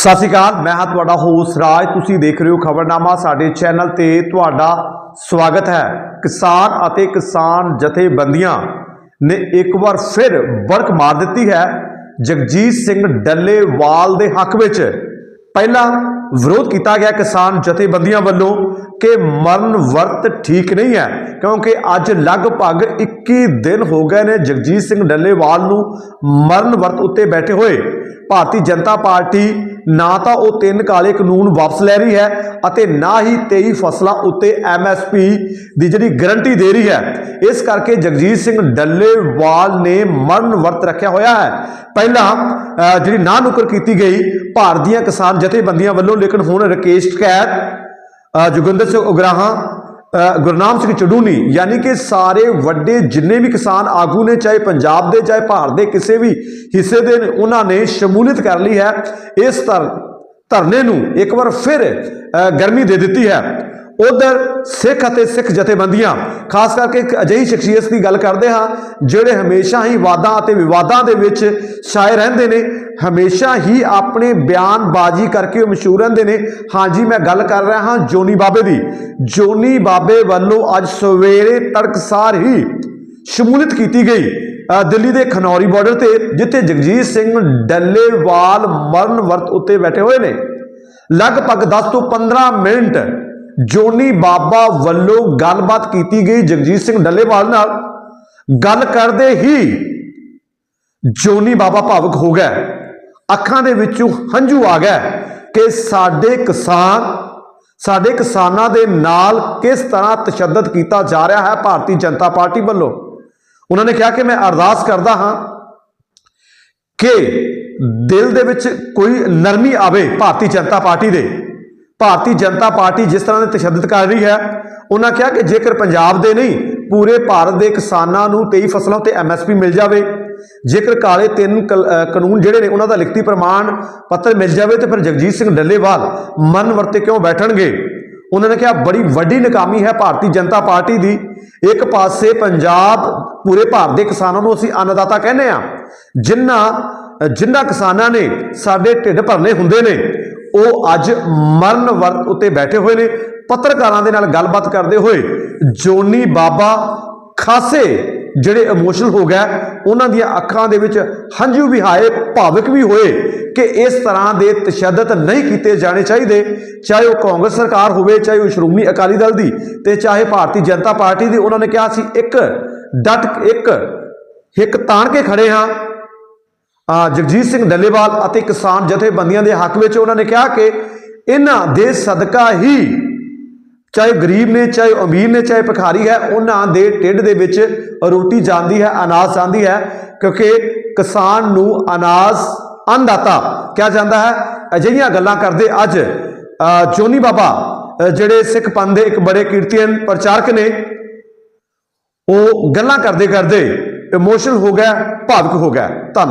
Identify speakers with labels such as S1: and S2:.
S1: ਸਤਿ ਸ਼੍ਰੀ ਅਕਾਲ, ਮੈਂ ਹਾਂ ਤੁਹਾਡਾ ਹੋਸ ਰਾਜ। ਤੁਸੀਂ ਦੇਖ ਰਹੇ ਹੋ ਖਬਰਨਾਮਾ, ਸਾਡੇ ਚੈਨਲ ਤੇ ਤੁਹਾਡਾ ਸਵਾਗਤ ਹੈ। ਕਿਸਾਨ ਅਤੇ ਕਿਸਾਨ ਜਥੇਬੰਦੀਆਂ ਨੇ ਇੱਕ ਵਾਰ ਫਿਰ ਵਰਕ ਮਾਰ ਦਿੱਤੀ ਹੈ ਜਗਜੀਤ ਸਿੰਘ ਡੱਲੇਵਾਲ ਦੇ ਹੱਕ ਵਿੱਚ। ਪਹਿਲਾ ਵਿਰੋਧ ਕੀਤਾ ਗਿਆ ਕਿਸਾਨ ਜਥੇਬੰਦੀਆਂ ਵੱਲੋਂ ਕਿ ਮਰਨ ਵਰਤ ਠੀਕ ਨਹੀਂ ਹੈ, ਕਿਉਂਕਿ ਅੱਜ ਲਗਭਗ 21 ਦਿਨ ਹੋ ਗਏ ਨੇ ਜਗਜੀਤ ਸਿੰਘ ਡੱਲੇਵਾਲ ਨੂੰ ਮਰਨ ਵਰਤ ਉੱਤੇ ਬੈਠੇ ਹੋਏ। ਭਾਰਤੀ ਜਨਤਾ ਪਾਰਟੀ ਨਾ ਤਾਂ ਉਹ ਤਿੰਨ ਕਾਲੇ ਕਾਨੂੰਨ ਵਾਪਸ ਲੈ ਰਹੀ ਹੈ ਅਤੇ ਨਾ ਹੀ 23 ਫਸਲਾਂ ਉੱਤੇ ਐਮਐਸਪੀ ਦੀ ਜਿਹੜੀ ਗਰੰਟੀ ਦੇ ਰਹੀ ਹੈ। ਇਸ ਕਰਕੇ ਜਗਜੀਤ ਸਿੰਘ ਡੱਲੇਵਾਲ ਨੇ ਮਰਨ ਵਰਤ ਰੱਖਿਆ ਹੋਇਆ ਹੈ। ਪਹਿਲਾਂ ਜਿਹੜੀ ਨਾ ਨੁਕਰ ਕੀਤੀ ਗਈ ਭਾਰਤ ਦੀਆਂ ਕਿਸਾਨ ਜਥੇਬੰਦੀਆਂ ਵੱਲੋਂ ਲੇਕਿਨ ਹੁਣ ਰਕੇਸ਼ ਕੈਦ ਅ, ਜੋਗਿੰਦਰ ਸਿੰਘ ਉਗਰਾਹਾਂ ਗੁਰਨਾਮ ਸਿੰਘ ਚੜੂਨੀ ਯਾਨੀ ਕਿ ਸਾਰੇ ਵੱਡੇ ਜਿੰਨੇ ਵੀ ਕਿਸਾਨ ਆਗੂ ਨੇ, ਚਾਹੇ ਪੰਜਾਬ ਦੇ, ਚਾਹੇ ਭਾਰਤ ਦੇ ਕਿਸੇ ਵੀ ਹਿੱਸੇ ਦੇ ਨੇ, ਉਹਨਾਂ ਨੇ ਸ਼ਮੂਲੀਅਤ ਕਰ ਲਈ ਹੈ। ਇਸ ਧਰ, ਧਰਨੇ ਨੂੰ ਇੱਕ ਵਾਰ ਫਿਰ ਗਰਮੀ ਦੇ ਦਿੱਤੀ ਹੈ। ਉਧਰ ਸਿੱਖ ਅਤੇ ਸਿੱਖ ਜਥੇਬੰਦੀਆਂ, ਖਾਸ ਕਰਕੇ ਇੱਕ ਅਜਿਹੀ ਸ਼ਖਸੀਅਤ ਦੀ ਗੱਲ ਕਰਦੇ ਹਾਂ, ਜਿਹੜੇ ਹਮੇਸ਼ਾ ਹੀ ਵਾਦਾਂ ਅਤੇ ਵਿਵਾਦਾਂ ਦੇ ਵਿੱਚ ਛਾਏ ਰਹਿੰਦੇ ਨੇ, ਹਮੇਸ਼ਾ ਹੀ ਆਪਣੇ ਬਿਆਨਬਾਜ਼ੀ ਕਰਕੇ ਉਹ ਮਸ਼ਹੂਰ ਰਹਿੰਦੇ ਨੇ। ਹਾਂਜੀ ਮੈਂ ਗੱਲ ਕਰ ਰਿਹਾ ਹਾਂ ਜੋਨੀ ਬਾਬੇ ਦੀ। ਜੋਨੀ ਬਾਬੇ ਵੱਲੋਂ ਅੱਜ ਸਵੇਰੇ ਤੜਕਸਾਰ ਹੀ ਸ਼ਮੂਲੀਅਤ ਕੀਤੀ ਗਈ ਦਿੱਲੀ ਦੇ ਖਨੌਰੀ ਬਾਰਡਰ ਤੇ, ਜਿੱਥੇ ਜਗਜੀਤ ਸਿੰਘ ਡੱਲੇਵਾਲ ਮਰਨ ਵਰਤ ਉੱਤੇ ਬੈਠੇ ਹੋਏ ਨੇ। ਲਗਭਗ 10 ਤੋਂ 15 ਮਿੰਟ ਜੋਨੀ ਬਾਬਾ ਵੱਲੋਂ ਗੱਲਬਾਤ ਕੀਤੀ ਗਈ। ਜਗਜੀਤ ਸਿੰਘ ਡੱਲੇਵਾਲ ਨਾਲ ਗੱਲ ਕਰਦੇ ਹੀ ਜੋਨੀ ਬਾਬਾ ਭਾਵਕ ਹੋ ਗਿਆ। ਅੱਖਾਂ ਦੇ ਵਿੱਚੋਂ ਹੰਝੂ ਆ ਗਿਆ ਕਿ ਸਾਡੇ ਕਿਸਾਨ, ਸਾਡੇ ਕਿਸਾਨਾਂ ਦੇ ਨਾਲ ਕਿਸ ਤਰ੍ਹਾਂ ਤਸ਼ੱਦਦ ਕੀਤਾ ਜਾ ਰਿਹਾ ਹੈ ਭਾਰਤੀ ਜਨਤਾ ਪਾਰਟੀ ਵੱਲੋਂ। ਉਹਨਾਂ ਨੇ ਕਿਹਾ ਕਿ ਮੈਂ ਅਰਦਾਸ ਕਰਦਾ ਹਾਂ ਕਿ ਦਿਲ ਦੇ ਵਿੱਚ ਕੋਈ ਨਰਮੀ ਆਵੇ ਭਾਰਤੀ ਜਨਤਾ ਪਾਰਟੀ ਦੇ। ਭਾਰਤੀ ਜਨਤਾ ਪਾਰਟੀ ਜਿਸ ਤਰ੍ਹਾਂ ਦੇ ਤਸ਼ੱਦਦ ਕਰ ਰਹੀ ਹੈ, ਉਹਨਾਂ ਕਿਹਾ ਕਿ ਜੇਕਰ ਪੰਜਾਬ ਦੇ ਨਹੀਂ, ਪੂਰੇ ਭਾਰਤ ਦੇ ਕਿਸਾਨਾਂ ਨੂੰ 23 ਫਸਲਾਂ ਤੇ ਐਮਐਸਪੀ ਮਿਲ ਜਾਵੇ। ਜੇਕਰ ਕਾਲੇ ਤਿੰਨ ਕਲ- ਕਾਨੂੰਨ ਜਿਹੜੇ ਨੇ, ਉਹਨਾਂ ਦਾ ਲਿਖਤੀ ਪ੍ਰਮਾਣ ਪੱਤਰ ਮਿਲ ਜਾਵੇ, ਤੇ ਫਿਰ ਜਗਜੀਤ ਸਿੰਘ ਡੱਲੇਵਾਲ ਮਨ ਵਰਤੇ ਕਿਉਂ ਬੈਠਣਗੇ? ਉਹਨਾਂ ਨੇ ਕਿਹਾ, ਬੜੀ ਵੱਡੀ ਨਕਾਮੀ ਹੈ ਭਾਰਤੀ ਜਨਤਾ ਪਾਰਟੀ ਦੀ। ਇੱਕ ਪਾਸੇ ਪੰਜਾਬ, ਪੂਰੇ ਭਾਰਤ ਦੇ ਕਿਸਾਨਾਂ ਨੂੰ ਅਸੀਂ ਅੰਨਦਾਤਾ ਕਹਿੰਦੇ ਆ ਜਿਨ੍ਹਾਂ ਜਿਨ੍ਹਾਂ ਕਿਸਾਨਾਂ ਨੇ ਸਾਡੇ ਢਿੱਡ ਭਰਨੇ ਹੁੰਦੇ ਨੇ ਉਹ ਅੱਜ ਮਰਨ ਵਰਤ ਉੱਤੇ ਬੈਠੇ ਹੋਏ ਨੇ। ਪੱਤਰਕਾਰਾਂ ਦੇ ਨਾਲ ਗੱਲਬਾਤ ਕਰਦੇ ਹੋਏ ਜੋਨੀ ਬਾਬਾ ਖਾਸੇ ਜਿਹੜੇ ਇਮੋਸ਼ਨਲ ਹੋ ਗਿਆ, ਉਹਨਾਂ ਦੀਆਂ ਅੱਖਾਂ ਦੇ ਵਿੱਚ ਹੰਝੂ ਵੀ ਹਾਏ, ਭਾਵਿਕ ਵੀ ਹੋਏ ਕਿ ਇਸ ਤਰ੍ਹਾਂ ਦੇ ਤਸ਼ੱਦਦ ਨਹੀਂ ਕੀਤੇ ਜਾਣੇ ਚਾਹੀਦੇ। ਚਾਹੇ ਉਹ ਕਾਂਗਰਸ ਸਰਕਾਰ ਹੋਵੇ, ਚਾਹੇ ਉਹ ਸ਼੍ਰੋਮਣੀ ਅਕਾਲੀ ਦਲ ਦੀ ਤੇ ਚਾਹੇ ਭਾਰਤੀ ਜਨਤਾ ਪਾਰਟੀ ਦੀ, ਉਹਨਾਂ ਨੇ ਕਿਹਾ ਸੀ, ਇੱਕ ਡਟ ਇੱਕ ਹਿੱਕ ਤਾਣ ਕੇ ਖੜੇ ਹਾਂ। ਜਗਜੀਤ ਸਿੰਘ ਡੱਲੇਵਾਲ ਅਤੇ ਕਿਸਾਨ ਜਥੇਬੰਦੀਆਂ ਦੇ ਹੱਕ ਵਿੱਚ ਉਹਨਾਂ ਨੇ ਕਿਹਾ ਕਿ ਇਹਨਾਂ ਦੇ ਸਦਕਾ ਹੀ ਚਾਹੇ ਗਰੀਬ ਨੇ ਚਾਹੇ ਅਮੀਰ ਨੇ ਚਾਹੇ ਭਿਖਾਰੀ ਹੈ ਉਹਨਾਂ ਦੇ ਢਿੱਡ ਦੇ ਵਿੱਚ ਰੋਟੀ ਜਾਂਦੀ ਹੈ ਅਨਾਜ ਜਾਂਦੀ ਹੈ ਕਿਉਂਕਿ ਕਿਸਾਨ ਨੂੰ ਅਨਾਜ ਅੰਨਦਾਤਾ ਕਿਹਾ ਜਾਂਦਾ ਹੈ। ਅਜਿਹੀਆਂ ਗੱਲਾਂ ਕਰਦੇ ਅੱਜ ਅ, ਜੋਨੀ ਬਾਬਾ ਜਿਹੜੇ ਸਿੱਖ ਪੰਥ ਦੇ ਇੱਕ ਬੜੇ ਕੀਰਤੀਨ ਪ੍ਰਚਾਰਕ ਨੇ ਉਹ ਗੱਲਾਂ ਕਰਦੇ ਕਰਦੇ ਇਮੋਸ਼ਨਲ ਹੋ ਗਿਆ ਭਾਵੁਕ ਹੋ ਗਿਆ। ਧੰਨਵਾਦ।